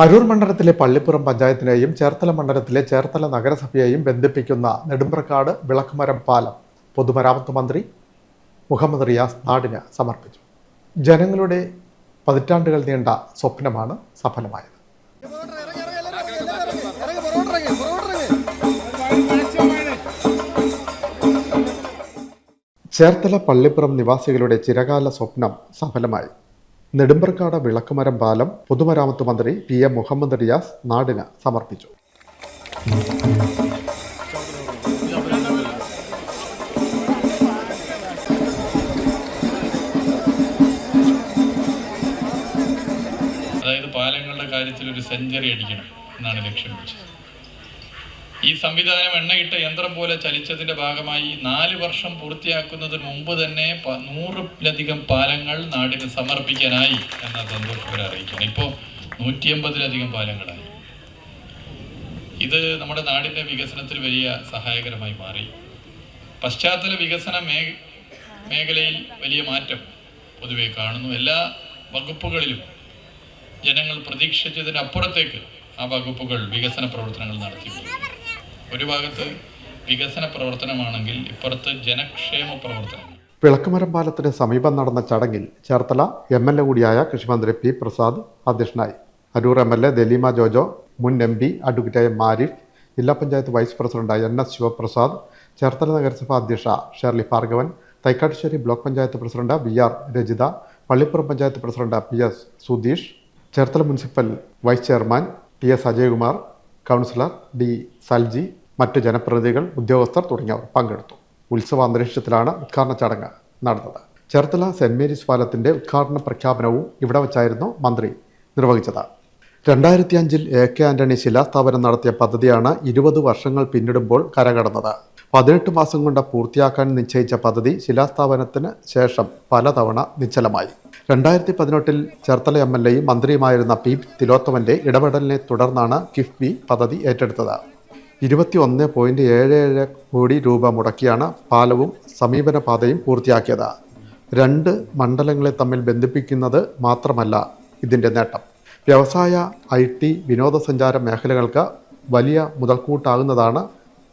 അരൂർ മണ്ഡലത്തിലെ പള്ളിപ്പുറം പഞ്ചായത്തിനെയും ചേർത്തല മണ്ഡലത്തിലെ ചേർത്തല നഗരസഭയെയും ബന്ധിപ്പിക്കുന്ന നെടുമ്പ്രക്കാട് വിളക്കുമരം പാലം പൊതുമരാമത്ത് മന്ത്രി മുഹമ്മദ് റിയാസ് നാടിന് സമർപ്പിച്ചു. ജനങ്ങളുടെ പതിറ്റാണ്ടുകൾ നീണ്ട സ്വപ്നമാണ് സഫലമായത്. ചേർത്തല പള്ളിപ്പുറം നിവാസികളുടെ ചിരകാല സ്വപ്നം സഫലമായി. നെടുമ്പ്രക്കാട് വിളക്കുമരം പാലം പൊതുമരാമത്ത് മന്ത്രി പി എം മുഹമ്മദ് റിയാസ് നാടിന് സമർപ്പിച്ചു. അതായത് പാലങ്ങളുടെ കാര്യത്തിൽ ഒരു സെഞ്ചറി അടിക്കണം എന്നാണ് ലക്ഷ്യം വെച്ചത്. ഈ സംവിധാനം എണ്ണയിട്ട യന്ത്രം പോലെ ചലിച്ചതിന്റെ ഭാഗമായി നാല് വർഷം പൂർത്തിയാക്കുന്നതിന് മുമ്പ് തന്നെ നൂറിലധികം പാലങ്ങൾ നാടിന് സമർപ്പിക്കാനായി എന്ന സന്തോഷകരെ അറിയിക്കുകയാണ്. ഇപ്പോൾ നൂറ്റി അമ്പതിലധികം പാലങ്ങളായി. ഇത് നമ്മുടെ നാടിന്റെ വികസനത്തിൽ വലിയ സഹായകരമായി മാറി. പശ്ചാത്തല വികസന മേ മേഖലയിൽ വലിയ മാറ്റം പൊതുവെ കാണുന്നു. എല്ലാ വകുപ്പുകളിലും ജനങ്ങൾ പ്രതീക്ഷിച്ചതിനപ്പുറത്തേക്ക് ആ വകുപ്പുകൾ വികസന പ്രവർത്തനങ്ങൾ നടത്തിയിട്ടുണ്ട് ഒരു ഭാഗത്ത് വികസന പ്രവർത്തനമാണെങ്കിൽ ഇപ്പുറത്ത് ജനക്ഷേമ പ്രവർത്തനം. വിളക്കുമരം പാലത്തിന് സമീപം നടന്ന ചടങ്ങിൽ ചേർത്തല എം എൽ എ കൂടിയായ കൃഷിമന്ത്രി പി പ്രസാദ് അധ്യക്ഷനായി. Aroor M L A Daleema Jojo മുൻ എം പി അഡ്വക്കേറ്റായ മാരിഫ് ജില്ലാ പഞ്ചായത്ത് വൈസ് പ്രസിഡന്റായ എൻ എസ് ശിവപ്രസാദ് ചേർത്തല നഗരസഭാ അധ്യക്ഷ Shirley Bhargavan Thaikkattussery block panchayat president V R Rajitha Pallippuram panchayat president P S Sudheesh Cherthala municipal vice chairman T S Ajayakumar councillor D Salji മറ്റ് ജനപ്രതിനിധികൾ ഉദ്യോഗസ്ഥർ തുടങ്ങിയവർ പങ്കെടുത്തു. ഉത്സവ അന്തരീക്ഷത്തിലാണ് ഉദ്ഘാടന ചടങ്ങ് നടന്നത്. ചേർത്തല സെന്റ് മേരീസ് പാലത്തിന്റെ ഉദ്ഘാടന പ്രഖ്യാപനവും ഇവിടെ വെച്ചായിരുന്നു മന്ത്രി നിർവഹിച്ചത്. രണ്ടായിരത്തി അഞ്ചിൽ എ കെ ആന്റണി ശിലാസ്ഥാപനം നടത്തിയ പദ്ധതിയാണ് ഇരുപത് വർഷങ്ങൾ പിന്നിടുമ്പോൾ കരകടന്നത്. പതിനെട്ട് മാസം കൊണ്ട് പൂർത്തിയാക്കാൻ നിശ്ചയിച്ച പദ്ധതി ശിലാസ്ഥാപനത്തിന് ശേഷം പലതവണ നിശ്ചലമായി. രണ്ടായിരത്തി പതിനെട്ടിൽ ചേർത്തല എം എൽ എയും മന്ത്രിയുമായിരുന്ന പി തിലോത്തമന്റെ ഇടപെടലിനെ തുടർന്നാണ് കിഫ്ബി പദ്ധതി ഏറ്റെടുത്തത്. ഇരുപത്തി ഒന്ന് പോയിന്റ് ഏഴ് ഏഴ് കോടി രൂപ മുടക്കിയാണ് പാലവും സമീപന പാതയും പൂർത്തിയാക്കിയത്. രണ്ട് മണ്ഡലങ്ങളെ തമ്മിൽ ബന്ധിപ്പിക്കുന്നത് മാത്രമല്ല ഇതിന്റെ നേട്ടം. വ്യവസായ ഐ ടി വിനോദസഞ്ചാര മേഖലകൾക്ക് വലിയ മുതൽക്കൂട്ടാകുന്നതാണ്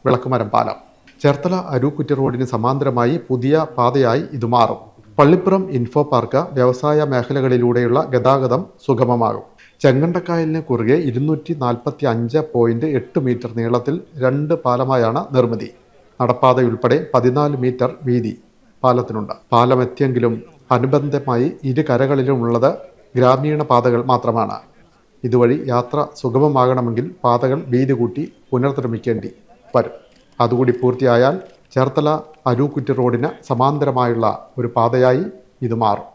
വിളക്കുമരം പാലം. ചേർത്തല അരൂക്കുറ്റി റോഡിന് സമാന്തരമായി പുതിയ പാതയായി ഇത് മാറും പള്ളിപ്പുറം ഇൻഫോ പാർക്ക് വ്യവസായ മേഖലകളിലൂടെയുള്ള ഗതാഗതം സുഗമമാകും. ചെങ്ങണ്ടക്കായലിന് കുറുകെ ഇരുന്നൂറ്റി നാൽപ്പത്തി അഞ്ച് പോയിന്റ് എട്ട് മീറ്റർ നീളത്തിൽ രണ്ട് പാലമായാണ് നിർമ്മിതി. നടപ്പാതയുൾപ്പെടെ പതിനാല് മീറ്റർ വീതി പാലത്തിനുണ്ട്. പാലം എത്തിയെങ്കിലും അനുബന്ധമായി ഇരു കരകളിലുമുള്ളത് ഗ്രാമീണ പാതകൾ മാത്രമാണ്. ഇതുവഴി യാത്ര സുഗമമാകണമെങ്കിൽ പാതകൾ വീതി കൂട്ടി പുനർനിർമ്മിക്കേണ്ടി വരും. അതുകൂടി പൂർത്തിയായാൽ ചേർത്തല അരൂക്കുറ്റി റോഡിന് സമാന്തരമായുള്ള ഒരു പാതയായി ഇത് മാറും.